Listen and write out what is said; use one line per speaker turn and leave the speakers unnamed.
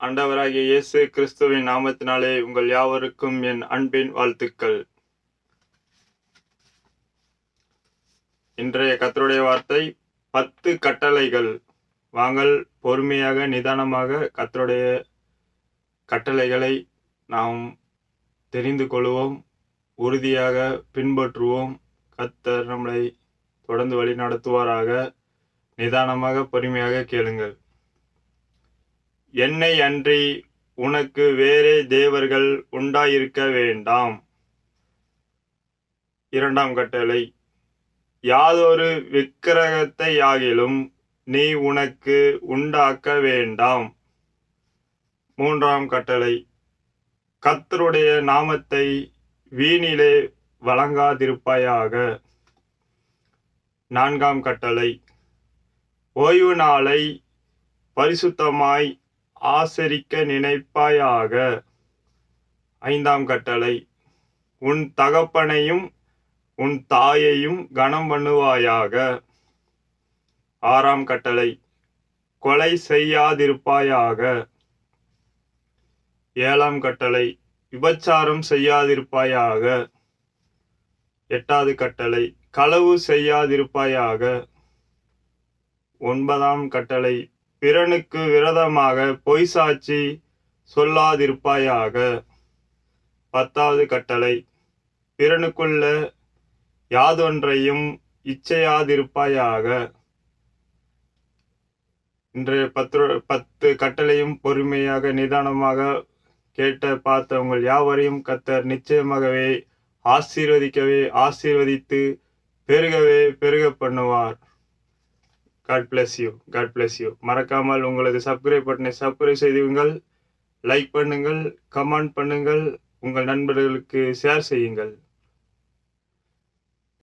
ஆண்டவராகிய இயேசு கிறிஸ்துவின் நாமத்தினாலே உங்கள் யாவருக்கும் என் அன்பின் வாழ்த்துக்கள். இன்றைய கத்தருடைய வார்த்தை பத்து கட்டளைகள். வாங்கள் பொறுமையாக நிதானமாக கத்தருடைய கட்டளைகளை நாம் தெரிந்து கொள்வோம் உறுதியாக பின்பற்றுவோம். கத்தர் நம்மளை தொடர்ந்து வழி நடத்துவாராக நிதானமாக பொறுமையாக கேளுங்கள். என்னை அன்றி உனக்கு வேறே தேவர்கள் உண்டாயிருக்க வேண்டாம். இரண்டாம் கட்டளை. யாதொரு விக்கிரகத்தை ஆகிலும் நீ உனக்கு உண்டாக்க வேண்டாம். மூன்றாம் கட்டளை. கத்தருடைய நாமத்தை வீணிலே வழங்காதிருப்பாயாக. நான்காம் கட்டளை. ஓய்வு நாளை பரிசுத்தமாய் ஆசரிக்க நினைப்பாயாக. ஐந்தாம் கட்டளை. உன் தகப்பனையும் உன் தாயையும் கனம் பண்ணுவாயாக. ஆறாம் கட்டளை. கொலை செய்யாதிருப்பாயாக. ஏழாம் கட்டளை. விபச்சாரம் செய்யாதிருப்பாயாக. எட்டாவது கட்டளை. களவு செய்யாதிருப்பாயாக. ஒன்பதாம் கட்டளை. பிறனுக்கு விரதமாக பொய் சாட்சி சொல்லாதிருப்பாயாக. பத்தாவது கட்டளை. பிறனுக்குள்ள யாதொன்றையும் இச்சையாதிருப்பாயாக. இன்றைய பத்து பத்து கட்டளையும் பொறுமையாக நிதானமாக கேட்ட பார்த்த உங்கள் யாவரையும் கத்தர் நிச்சயமாகவே ஆசீர்வதிக்கவே ஆசீர்வதித்து பெருகவே பெருக பண்ணுவார். God bless you god bless you மறக்காமல் உங்களது சப்ஸ்கிரைப் பட்டனை சப்ஸ்கிரைப் செய்துங்கள் லைக் பண்ணுங்கள் கமெண்ட் பண்ணுங்கள். உங்கள் நண்பர்களுக்கு ஷேர் செய்யுங்கள்.